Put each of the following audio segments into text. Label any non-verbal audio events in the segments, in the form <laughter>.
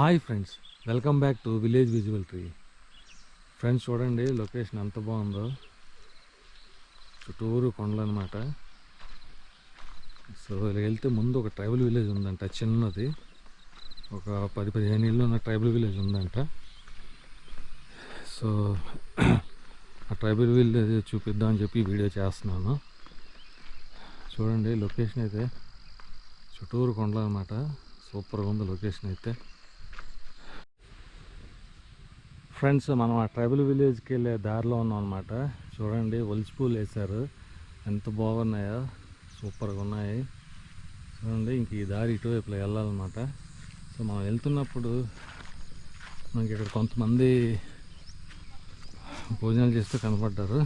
Hi friends welcome back to village visual tree. Friends చూడండి location ఎంత బాగుందో. చుట్టూరు కొండలు అనమాట సో ఇలా వెళ్తే ముందు ఒక ట్రైబల్ విలేజ్ ఉందంట చిన్నది. ఒక పది పదిహేను ఇళ్ళు ఉన్న ట్రైబల్ విలేజ్ ఉందంట. సో ఆ ట్రైబల్ విలేజ్ చూపిద్దామని చెప్పి వీడియో చేస్తున్నాను. చూడండి లొకేషన్ అయితే చుట్టూరు కొండలు అనమాట సూపర్గా ఉంది లొకేషన్ అయితే. ఫ్రెండ్స్ మనం ఆ ట్రైబల్ విలేజ్కి వెళ్ళే దారిలో ఉన్నాం అనమాట చూడండి ఒలిచి పూలు వేశారు. ఎంత బాగున్నాయో. సూపర్గా ఉన్నాయి. చూడండి ఇంక ఈ దారి ఇటువైపులో వెళ్ళాలన్నమాట. సో మనం వెళ్తున్నప్పుడు మనకి ఇక్కడ కొంతమంది భోజనాలు చేస్తూ కనపడ్డారు.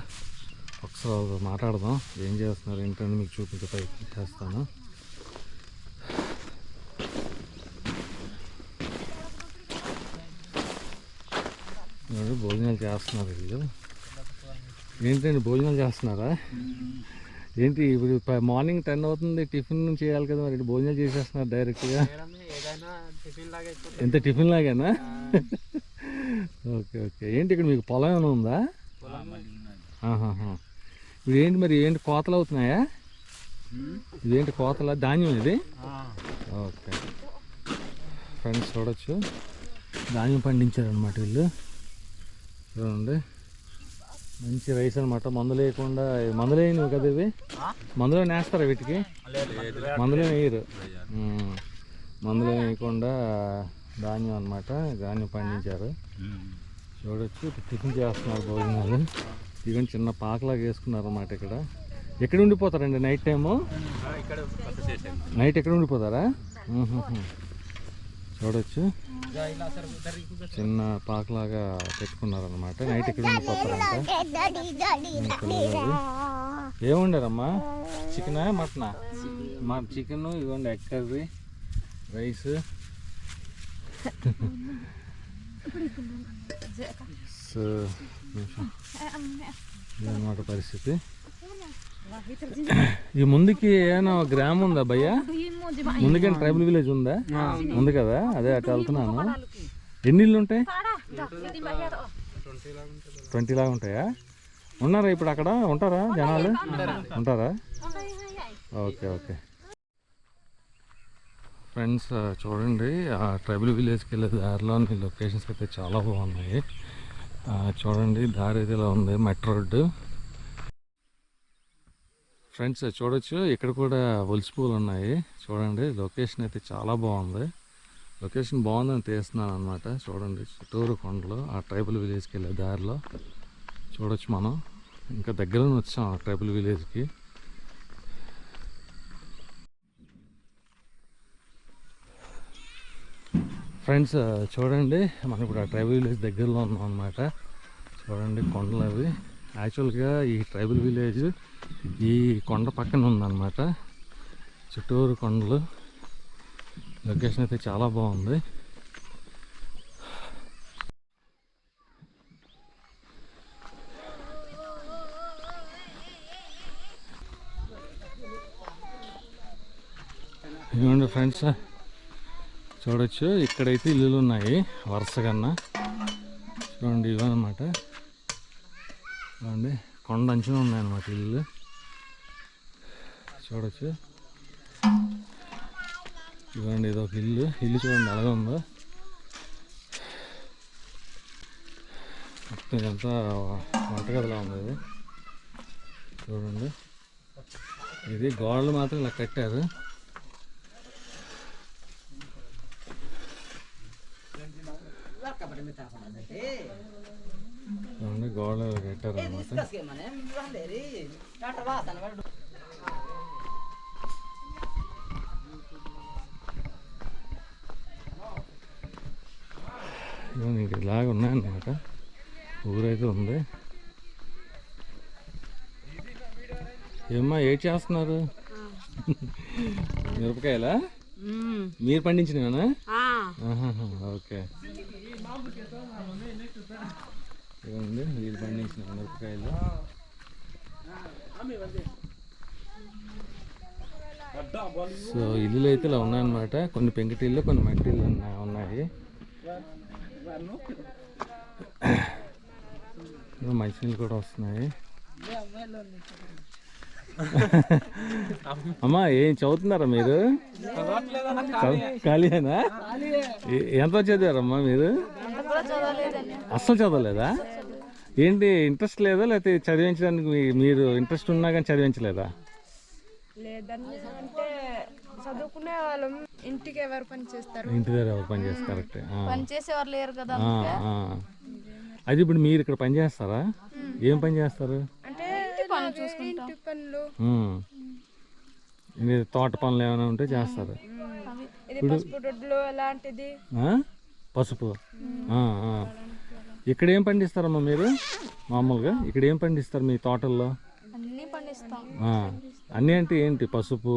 ఒకసారి మాట్లాడదాం. ఏం చేస్తున్నారు? ఏంటంటే మీకు చూపించే ప్రయత్నం చేస్తాను ఎవరు భోజనాలు చేస్తున్నారు వీళ్ళు. ఏంటండి భోజనాలు చేస్తున్నారా? ఏంటి ఇప్పుడు మార్నింగ్ టెన్ అవుతుంది టిఫిన్ చేయాలి కదా మరి భోజనాలు చేసేస్తున్నారు డైరెక్ట్గా? ఎంత టిఫిన్ లాగేనా? Okay okay. ఏంటి ఇక్కడ మీకు పొలం ఏమైనా ఉందా? ఇప్పుడు ఏంటి మరి ఏంటి కోతలు అవుతున్నాయా? ఇదేంటి కోతల? ధాన్యం ఇది? ఓకే. ఫ్రెండ్స్ చూడొచ్చు. ధాన్యం పండించారనమాట వీళ్ళు. చూడండి. మంచి రైస్ అనమాట మందులు వేయకుండా మందులు వేయను కదా ఇవి? మందులో వేస్తారా వీటికి? మందులో వేయరు. మందులో వేయకుండా ధాన్యం అనమాట ధాన్యం పండించారు. చూడొచ్చు టిఫిన్ చేస్తున్నారు భోజనాలు. ఇవన్నీ చిన్న పాకలాగా వేసుకున్నారు అన్నమాట ఇక్కడ. ఎక్కడ ఉండిపోతారండి నైట్ టైము? నైట్ ఎక్కడ ఉండిపోతారా. చూడొచ్చు. చిన్న పాకలాగా పెట్టుకున్నారు అనమాట నైట్ ఎక్కడ ఉండిపోతారంట ఈ పిల్లలు. ఏం వండారమ్మా చికెనా మటనా మా చికెన్ ఇవ్వండి ఎగ్ కర్రీ రైస్ సో ఇదన్నమాట పరిస్థితి. ఈ ముందుకి ఏమైనా గ్రామం ఉందా భయ్యా? ముందుకేనా ట్రైబల్ విలేజ్ ఉందా? ఉంది కదా అదే అటు వెళ్తున్నాను. ఎన్ని ఇల్లు ఉంటాయి? ట్వంటీ లాగా ఉంటాయా? ఉన్నారా ఇప్పుడు అక్కడ? ఉంటారా జనాలు? ఉంటారా? Okay okay. ఫ్రెండ్స్ చూడండి ఆ ట్రైబల్ విలేజ్కి వెళ్ళే దారిలోని లొకేషన్స్ అయితే చాలా బాగున్నాయి. చూడండి దారి అయితే ఇలా ఉంది మట్టి రోడ్డు. ఫ్రెండ్స్ చూడొచ్చు. ఇక్కడ కూడా ఒలిసి పూలు ఉన్నాయి. చూడండి లొకేషన్ అయితే చాలా బాగుంది. లొకేషన్ బాగుందని తీస్తున్నాను అనమాట చూడండి చుట్టూరు కొండలు ఆ ట్రైబల్ విలేజ్కి వెళ్ళే దారిలో. చూడొచ్చు మనం. ఇంకా దగ్గరనే వచ్చాం ఆ ట్రైబల్ విలేజ్కి. ఫ్రెండ్స్ చూడండి మనం ఇప్పుడు ఆ ట్రైబల్ విలేజ్ దగ్గరలో ఉన్నాం అనమాట చూడండి కొండలు అవి. యాక్చువల్గా ఈ ట్రైబల్ విలేజ్ ఈ కొండ పక్కన ఉందన్నమాట. చుట్టూరు కొండలు. లొకేషన్ అయితే చాలా బాగుంది. ఇదిగోండి ఫ్రెండ్స్ చూడొచ్చు. ఇక్కడైతే ఇల్లులు ఉన్నాయి వరుసగన్నా చూడండి ఇవన్నమాట. అండి కొండ అంచున ఉన్నాయన్నమాట ఇల్లు. చూడొచ్చు. ఇవ్వండి ఇది ఒక ఇల్లు. ఇల్లు చూడండి అలాగే ఉందో? మొత్తం ఇదంతా వంటగదిలా ఉంది ఇది. చూడండి. ఇది గోడలు మాత్రం ఇలా కట్టారు. చూడండి గోడలు కట్టారు అనమాట ఇవన్నీ ఇంక ఇలాగ ఉన్నాయన్నమాట ఊరైతే ఉంది. ఏమ్మా ఏం చేస్తున్నారు? మిరపకాయలా? మీరు పండించినవేనా? ఓకే. ఇవ్వండి. వీళ్ళు పండించిన మిరపకాయలు. సో ఇల్లులు అయితే ఇలా ఉన్నాయన్నమాట. కొన్ని పెంకుటిల్లు కొన్ని మట్టి ఉన్నాయి. <coughs> మంచినీళ్ళు కూడా వస్తున్నాయి. అమ్మా ఏం చదువుతున్నారా మీరు? ఏ- ఎంత చదివారమ్మా మీరు? అస్సలు చదవలేదా? ఏంటి ఇంట్రెస్ట్ లేదా లేకపోతే చదివించడానికి మీరు ఇంట్రెస్ట్ ఉన్నా కానీ చదివించలేదా? లేదని అంటే చదువుకునే వాళ్ళం. ఇంటికి ఎవరు పని చేస్తారు? ఇంటి దగ్గర ఎవరు పని చేస్తారు? కరెక్ట్. పని చేసేవారు లేరు కదా అది ఇప్పుడు మీరు ఇక్కడ పని చేస్తారా? ఏం పని చేస్తారు? పనులు ఉమ్. ఇది తోట పనులు ఏమైనా ఉంటే చేస్తారు? ఇది పసుపు దొడ్లు అలాంటిది ఆ? పసుపు. ఆ, ఆ. ఇక్కడ ఏం పండిస్తారమ్మా మీరు? మామూలుగా ఇక్కడ ఏం పండిస్తారు మీ తోటల్లో? అన్ని పండిస్తాం. ఆ. అన్నీ అంటే ఏంటి? పసుపు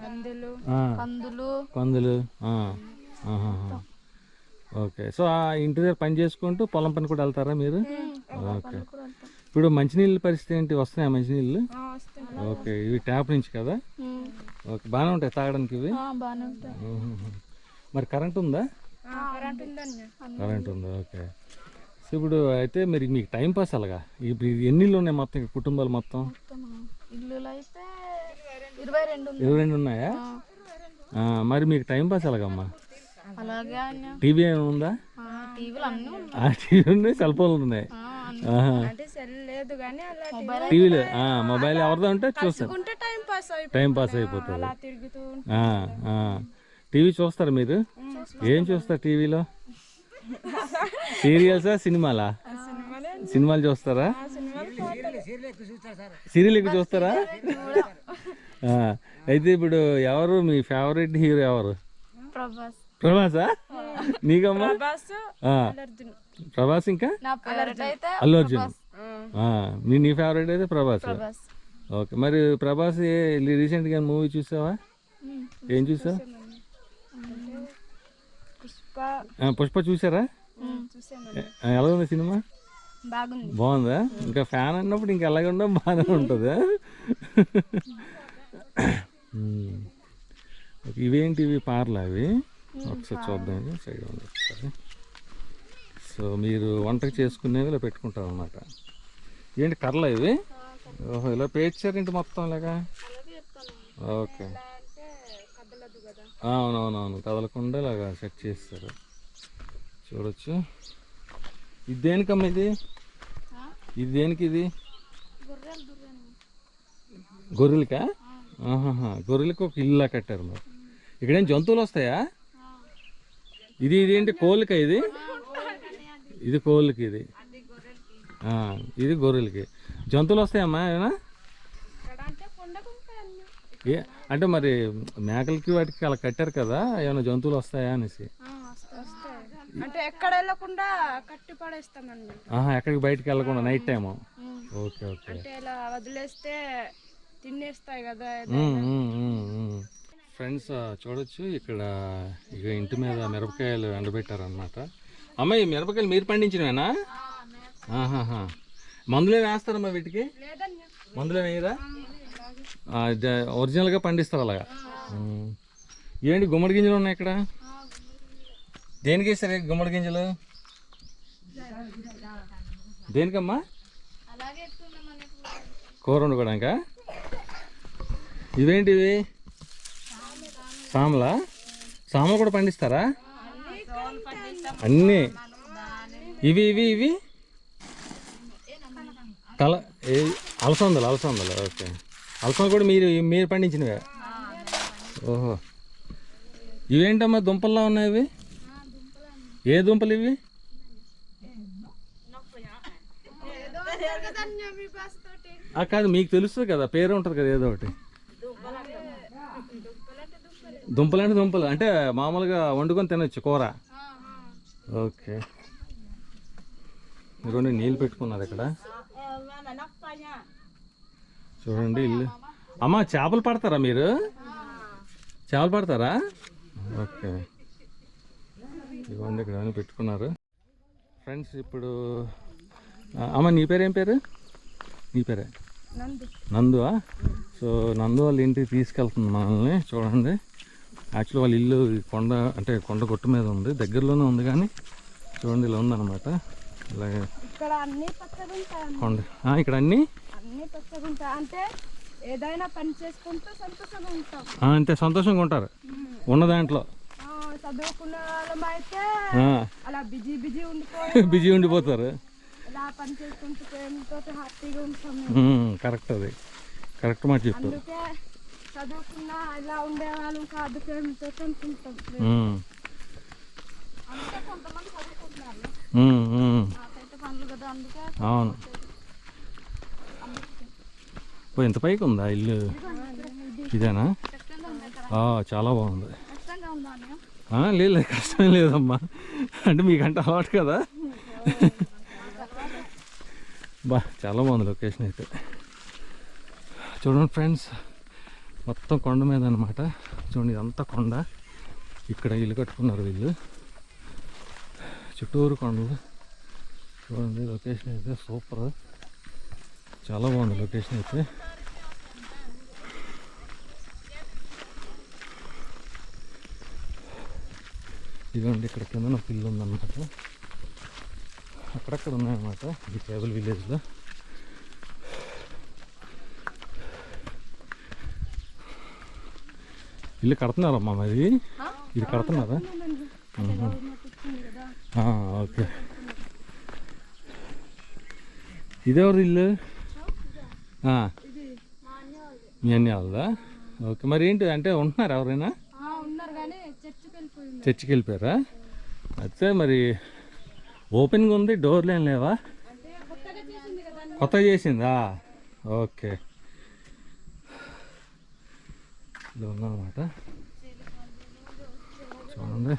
కందులు. ఆ, కందులు. ఓకే. సో ఆ ఇంటి దగ్గర పని చేసుకుంటూ పొలం పని కూడా వెళ్తారా మీరు? ఓకే. ఇప్పుడు మంచినీళ్ళ పరిస్థితి ఏంటి? వస్తున్నాయా మంచినీళ్ళు? ఓకే ఇవి ట్యాప్ నుంచి కదా. ఓకే బాగానే ఉంటాయి తాగడానికి ఇవి. మరి కరెంట్ ఉందా? కరెంట్ ఉందా? ఓకే. సో ఇప్పుడు అయితే మరి మీకు టైం పాస్ అలాగా? ఇప్పుడు ఇది ఎన్ని ఇళ్ళు ఉన్నాయి మొత్తం? కుటుంబాలు మొత్తం? ఇరవై రెండు ఉన్నాయా. మరి మీకు టైం పాస్ ఎలాగమ్మా టీవీ ఏమైనా ఉందా? ఆ, టీవీలు అన్నీ ఉన్నాయి. ఆ టీవీ ఉన్నాయి సెల్ ఫోన్లు ఉన్నాయి. అంటే సెల్ లేదు కానీ అలా టీవీలు ఆ, మొబైల్ ఎవరిదో ఉంటే చూస్తారు టైం పాస్ అయిపోతుంది. టైం పాస్ అయిపోతుంది. అలా తిరుగుతూ ఆ, ఆ. టీవీ చూస్తారా మీరు? ఏం చూస్తారు టీవీలో? సీరియల్సా సినిమాలా? సినిమాలే సినిమాలు చూస్తారా? ఆ సినిమాలు పాటలు. సీరియల్ ఎక్కువ చూస్తారా? ఆ, అయితే ఇప్పుడు ఎవరు మీ ఫేవరెట్ హీరో ఎవరు? ప్రభాస్. ప్రభాసా? నీకమ్మా? ప్రభాస్ ఆ, అర్జున్ ప్రభాస్ ఇంకా? అల్లు అర్జున్ ఆ, నీ నీ ఫేవరెట్ అయితే ప్రభాస్. ఓకే. మరి ప్రభాస్ ఏ- రీసెంట్గా మూవీ చూసావా? ఉమ్. ఏం చూసావు? పుష్ప. ఆ, పుష్ప చూసారా? ఆ, ఎలా ఉంది సినిమా? బాగుంది. బాగుందా? ఇంకా ఫ్యాన్ అన్నప్పుడు ఇంకా ఎలాగ ఉండడం బాగానే ఉంటుందా? ఉమ్. ఓకే, ఇవేంటి ఇవి పార్లు అవి? ఒకసారి చూద్దాం ఇది సైడ్ ఉంది ఒకసారి. సో మీరు వంటకు చేసుకునేవి ఇలా పెట్టుకుంటారు అన్నమాట. ఏంటి కర్రలు ఇవి? ఓహో ఇలా పేర్చారేంటి మొత్తం ఇలాగా? ఓకే. అవునవునవును కదలకుండా ఇలాగా సెట్ చేస్తారు. చూడొచ్చు. ఇది దేనికమ్మా ఇది? ఇది దేనికి ఇది? గొర్రెలకా? గొర్రెలకు ఒక ఇల్లు కట్టారు మరి. ఇక్కడేం జంతువులు వస్తాయా? ఇది ఇది ఏంటి? కోళ్ళక ఇది? ఇది కోళ్ళకి ఇది. ఇది గొర్రెలకి. జంతువులు వస్తాయమ్మా అన్ని ఏ అంటే మరి మేకలకి వాటికి అలా కట్టారు కదా ఏమైనా జంతువులు వస్తాయా అనేసి? అంటే ఎక్కడ వెళ్ళకుండా కట్టి పడేస్తామని ఆహా ఎక్కడికి బయటికి వెళ్ళకుండా నైట్ టైము. Okay okay. అంటే ఇలా వదిలేస్తే తినేస్తాయి కదా ఫ్రెండ్స్ చూడొచ్చు. ఇక్కడ ఇక ఇంటి మీద మిరపకాయలు ఎండబెట్టారనమాట అమ్మ ఈ మిరపకాయలు మీరు పండించినవేనా? మందులే వేస్తారమ్మా వీటికి? మందులే వేయరా? ఒరిజినల్గా పండిస్తారు అలాగా. ఏంటి గుమ్మడి గింజలు ఉన్నాయి ఇక్కడ? దేనికి ఈ గుమ్మడి గింజలు? దేనికమ్మా? కూర వండుకోవడానికా? ఇవేంటివి? సామలా? సామలు కూడా పండిస్తారా? అన్నీ. ఇవి ఇవి ఇవి? కల అలసందలు అలసందలు ఓకే. అలసంద కూడా మీరు మీరు పండించినవే? ఓహో. ఇవేంటమ్మా దుంపల్లా ఉన్నాయి ఇవి? ఏ దుంపలు ఇవి? కాదు మీకు తెలుస్తుంది కదా పేరు ఉంటుంది కదా ఏదో ఒకటి. దుంపలు అంటే దుంపలు. అంటే మామూలుగా వండుకొని తినొచ్చు కూర. ఓకే. రెండు నీళ్ళు పెట్టుకున్నారు ఇక్కడ. చూడండి ఇల్లు. అమ్మ చేపలు పడతారా మీరు? చేపలు పడతారా? ఓకే. ఇదిగోండి ఇక్కడ పెట్టుకున్నారు. ఫ్రెండ్స్ ఇప్పుడు అమ్మ నీ పేరు ఏం పేరు? నీ పేరే? నందు. నందువా? సో నందు వాళ్ళ ఇంటికి తీసుకెళ్తుంది మనల్ని. చూడండి. యాక్చువల్లీ వాళ్ళ ఇల్లు కొండ అంటే కొండ కొట్టు మీద ఉంది. దగ్గరలోనే ఉంది కానీ చూడండి ఇలా ఉందన్నమాట. ఇలాగే ఉంటాయి కొండ. ఇక్కడ అన్నీ? ఏదైనా పని చేసుకుంటూ సంతోషంగా ఉంటాం. అంతే సంతోషంగా ఉంటారు. ఉన్న దాంట్లో. చదువుకున్న అలా బిజీ బిజీ ఉండిపోయి <laughs> బిజీ ఉండిపోతారు. ఇలా పని చేసుకుంటూ ప్రేమతో హ్యాపీగా ఉంటాం మేము. ఉమ్, కరెక్ట్ అది. కరెక్ట్ మాట అందుకే చదువుకున్న ఇలా ఉండేవాళ్ళం కాదు అనుకుంటాం ఉమ్, అందుకే కొంతమంది చదువుకుంటున్నారు. ఉమ్, ఉమ్. నాకైతే పనులు కదా అందుకే అవును. ఎంత పైకి ఉందా ఇల్లు? ఇదేనా? చాలా బాగుంది. లేదు, కష్టం లేదమ్మా. అంటే మీకంటే అలవాటు కదా. బా చాలా బాగుంది లొకేషన్ అయితే. చూడండి ఫ్రెండ్స్. మొత్తం కొండ మీద అనమాట చూడండి ఇదంతా కొండ. ఇక్కడ ఇల్లు కట్టుకున్నారు వీళ్ళు. చుట్టూరు కొండలు. చూడండి లొకేషన్ అయితే సూపర్. చాలా బాగుంది లొకేషన్ అయితే. ఇదిగోండి ఇక్కడ కింద ఒక ఉందన్నమాట. అక్కడక్కడ ఉన్నాయన్నమాట ఈ ట్రైబల్ విలేజ్లో. ఇల్లు కడుతున్నారమ్మా మరి? ఇది కడుతున్నారా? ఓకే. ఇదెవరి ఇల్లు? మీ అన్ని వాళ్ళదా. ఓకే. మరి ఏంటి అంటే ఉంటున్నారా ఎవరైనా? చర్చికి వెళ్ళిపోయారా? అయితే మరి ఓపెన్గా ఉంది డోర్లు ఏం లేవా? కొత్తగా చేసిందా? ఓకే. ఇలా ఉందన్నమాట చూడండి.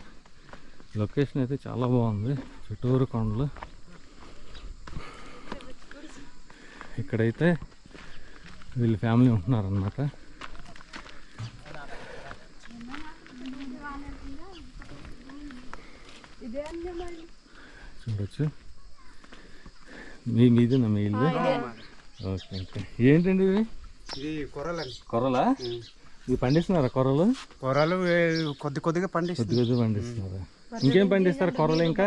లొకేషన్ అయితే చాలా బాగుంది. చుట్టూరు కొండలు. ఇక్కడైతే వీళ్ళ ఫ్యామిలీ ఉంటున్నారనమాట ఇదే మరి చూడొచ్చు. మీ మీదేనా మీ ఇల్లు? Okay okay. ఏంటండి ఇవి? ఇది కొర్రలండి. కొర్రలా? ఇవి పండిస్తున్నారా కొర్రలు? కొర్రలు ఏ, కొద్ది కొద్దిగా పండిస్తుంది కొద్ది కొద్దిగా పండిస్తున్నారా? ఇంకేం పండిస్తారు కొర్రలు ఇంకా?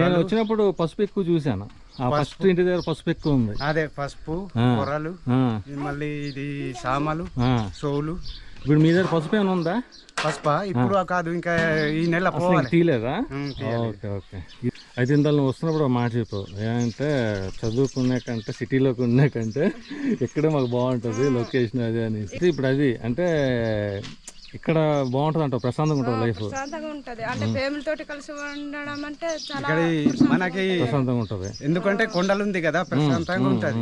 నేను వచ్చినప్పుడు పసుపు ఎక్కువ చూశాను. ఆ ఫస్ట్ ఇంటి దగ్గర పసుపు ఎక్కువ ఉంది. అదే పసుపు. కొర్రలు మళ్ళీ ఇది సామలు. సోలు ఇప్పుడు మీ దగ్గర పసుపు ఏమైనా ఉందా? పసుప? ఇప్పుడు కాదు ఇంకా ఈ నెల పోవాలి. తీయలేదా. Okay okay. అయితే ఇంత నువ్వు వస్తున్నప్పుడు ఒక మాట చెప్పు. ఏమంటే చదువుకునే కంటే సిటీలోకి ఉండే కంటే ఇక్కడే మాకు బాగుంటుంది లొకేషన్ అది అని ఇప్పుడు అది అంటే ఇక్కడ బాగుంటుంది అంటావు ప్రశాంతంగా ఉంటుంది లైఫ్. ప్రశాంతంగా ఉంటది. అంటే ఫ్యామిలీ తోటి కలిసి ఉండడం అంటే చాలా ఇక్కడ మనకి ప్రశాంతంగా ఉంటుంది. ఎందుకంటే కొండలు ఉంది కదా ప్రశాంతంగా ఉంటది.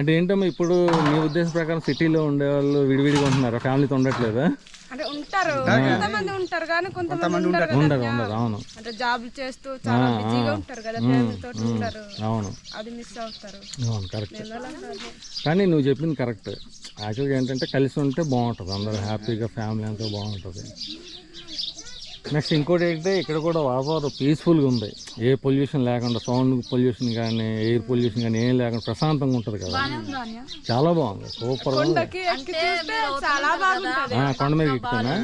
అంటే ఏంటమ్మా ఇప్పుడు మీ ఉద్దేశం ప్రకారం సిటీలో ఉండేవాళ్ళు విడివిడిగా ఉంటున్నారు? ఫ్యామిలీతో ఉండట్లేదా? అంటే ఉంటారు. కొంతమంది ఉంటారు కానీ కొంతమంది ఉండరు కదా ఉండదు ఉండదు అవును. అంటే జాబ్లు చేస్తూ చాలా బిజీగా ఉంటారు కదా ఫ్యామిలీ తోటి ఉంటారు. అవును. అది మిస్ అవుతారు. అవును కరెక్ట్. కానీ నువ్వు చెప్పింది కరెక్ట్ యాక్చువల్గా ఏంటంటే కలిసి ఉంటే బాగుంటుంది. అందరూ హ్యాపీగా ఫ్యామిలీ అంతా బాగుంటుంది. నెక్స్ట్ ఇంకోటి ఏంటంటే ఇక్కడ కూడా వాతావరణం పీస్ఫుల్గా ఉంది. ఏ పొల్యూషన్ లేకుండా సౌండ్ పొల్యూషన్ కానీ ఎయిర్ పొల్యూషన్ కానీ ఏం లేకుండా ప్రశాంతంగా ఉంటుంది కదా? చాలా బాగుంది. సూపర్ కొండకి ఎక్కి చూస్తే చాలా బాగుంటది. కొండ మీద ఎక్కుతానా?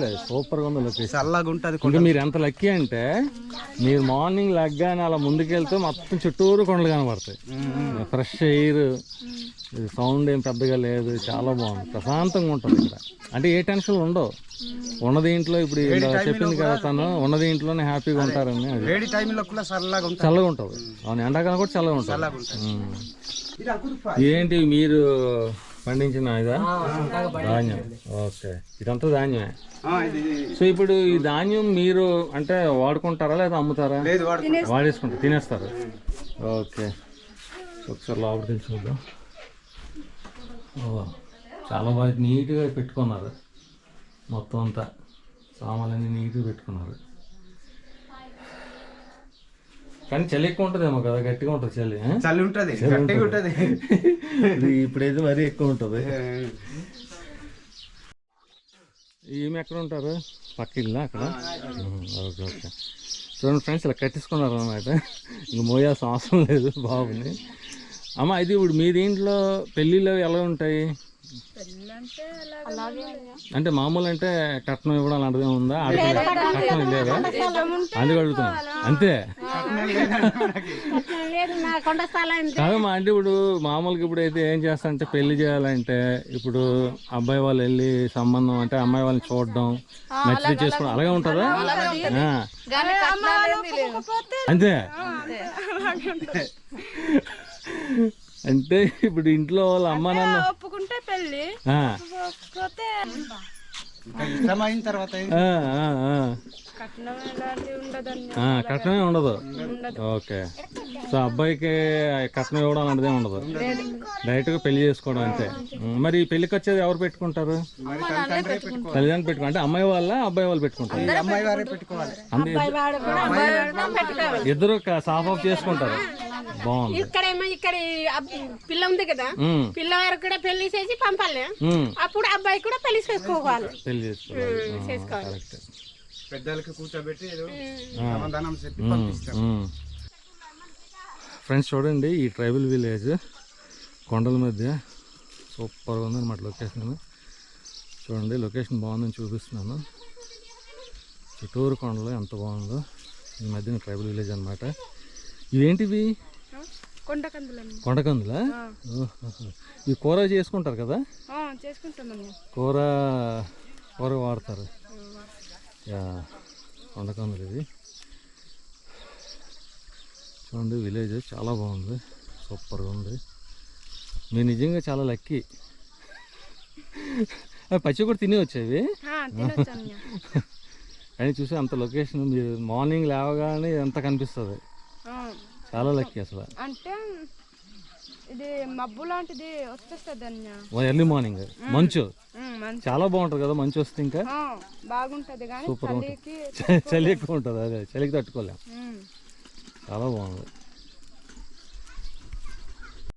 లేదు సూపర్గా ఉంది లొకేషన్ చల్లగా ఉంటది ఇంకా మీరు ఎంత లక్కీ అంటే మీరు మార్నింగ్ లగ్గానే అలా ముందుకెళ్తే మొత్తం చుట్టూరు కొండలు కనబడతాయి. ఫ్రెష్ ఎయిర్ సౌండ్ ఏం పెద్దగా లేదు. చాలా బాగుంది. ప్రశాంతంగా ఉంటుంది ఇక్కడ. అంటే ఏ టెన్షన్ ఉండవు. ఉన్నది ఇంట్లో ఇప్పుడు ఇలా చెప్పింది కదా తను ఉన్నది ఇంట్లోనే హ్యాపీగా ఉంటారని. వేడి టైంలో కూడా చల్లగా ఉంటుంది. చల్లగా ఉంటుంది. అవును ఎండాకాలం కూడా చల్లగా ఉంటుంది. ఏంటి మీరు పండించిన ఇదా? ధాన్యం. ఓకే. ఇదంతా ధాన్యమే. ఆ, ఇది సో ఇప్పుడు ఈ ధాన్యం మీరు అంటే వాడుకుంటారా లేదా అమ్ముతారా? లేదు వాడు వాడేసుకుంటారు తినేస్తారు. ఓకే. ఒకసారి లోపలికి చూద్దాం ఓ చాలా బాగా నీట్గా పెట్టుకున్నారు. మొత్తం అంతా. సామాన్లన్నీ నీట్గా పెట్టుకున్నారు. కానీ చలి ఎక్కువ ఉంటుందేమో కదా గట్టిగా ఉంటుంది చలి? చలి ఉంటది గట్టిగా ఉంటది. ఇది ఇప్పుడైతే మరీ ఎక్కువ ఉంటుంది. ఈమె ఎక్కడ ఉంటారు? పక్క ఇల్లు అక్కడ? Okay okay. చూడండి ఫ్రెండ్స్ ఇలా కట్టించుకున్నారు అనమాట ఇంక మోయాల్సిన అవసరం లేదు బాగుంది అమ్మ ఇది ఇప్పుడు మీ దీంట్లో పెళ్ళిళ్ళు ఎలా ఉంటాయి? అంటే అలాగే అలాగే అంటే మామూలు అంటే కట్నం ఇవ్వడం అలాంటిది ఉందా? కట్నం లేదా అందుకు అడుగుతున్నాం. అంతే. కాదమ్మా అంటే ఇప్పుడు మామూలుగా ఇప్పుడు అయితే ఏం చేస్తారంటే పెళ్ళి చేయాలంటే ఇప్పుడు అబ్బాయి వాళ్ళు వెళ్ళి సంబంధం అంటే అమ్మాయి వాళ్ళని చూడడం నచ్చితే చేసుకోవడం అలాగే ఉంటుందా? ఆ, కానీ కట్నాలు ఏంది లేదు అంతే? అంటే ఇప్పుడు ఇంట్లో వాళ్ళ అమ్మ నాన్న ఒప్పుకుంటే పెళ్ళి ఇష్టమైన తర్వాత కట్నమే ఉండదు. ఓకే. సో అబ్బాయికి కట్నం ఇవ్వడం అలాంటిదే ఉండదు. డైరెక్ట్గా పెళ్ళి చేసుకోవడం అంతే. మరి పెళ్ళికి వచ్చేది ఎవరు పెట్టుకుంటారు? తల్లిదండ్రులే అంటే అమ్మాయి వాళ్ళ అబ్బాయి వాళ్ళు పెట్టుకుంటారు. వారే ఇద్దరు సాఫ్ ఆఫ్ చేసుకుంటారు. బాగుంది. ఇక్కడేమో ఇక్కడ పిల్ల ఉంది కదా పిల్ల వారికి కూడా పెళ్ళి చేసి పంపాలి. అప్పుడు అబ్బాయి కూడా పెళ్ళి చేసుకోవాలి. పెళ్ళి చేసుకోవాలి. పెద్దలకి కూర్చోబెట్టి ఏదో సమాధానం చెప్పి పంపిస్తాం ఫ్రెండ్స్ చూడండి ఈ ట్రైబల్ విలేజ్ కొండల మధ్య సూపర్గా ఉందన్నమాట లొకేషన్. చూడండి లొకేషన్ బాగుందని చూపిస్తున్నాను. చుట్టూరు కొండలు ఎంత బాగుందో ఈ మధ్యన ట్రైబల్ విలేజ్ అనమాట ఇవేంటివి? కొండకందులా. ఈ కూర చేసుకుంటారు కదా? కూర కూర వాడతారు. యా కొండకందులు ఇది చూడండి విలేజ్ చాలా బాగుంది. సూపర్గా ఉంది. మీరు నిజంగా చాలా లక్కీ. అవి పచ్చి కూడా తిని వచ్చేవి కానీ చూసి అంత లొకేషన్ మీరు మార్నింగ్ లేవగానే ఎంత కనిపిస్తుంది? చాలా లక్కీ అసలు. అంటే ఇది మబ్బు లాంటిది వచ్చేస్తుంది ఎర్లీ మార్నింగ్ మంచు. చాలా బాగుంటుంది కదా మంచు వస్తే ఇంకా? బాగుంటది సూపర్ చలి ఎక్కువ ఉంటుంది అదే చలికి తట్టుకోలేం. చాలా బాగుంది.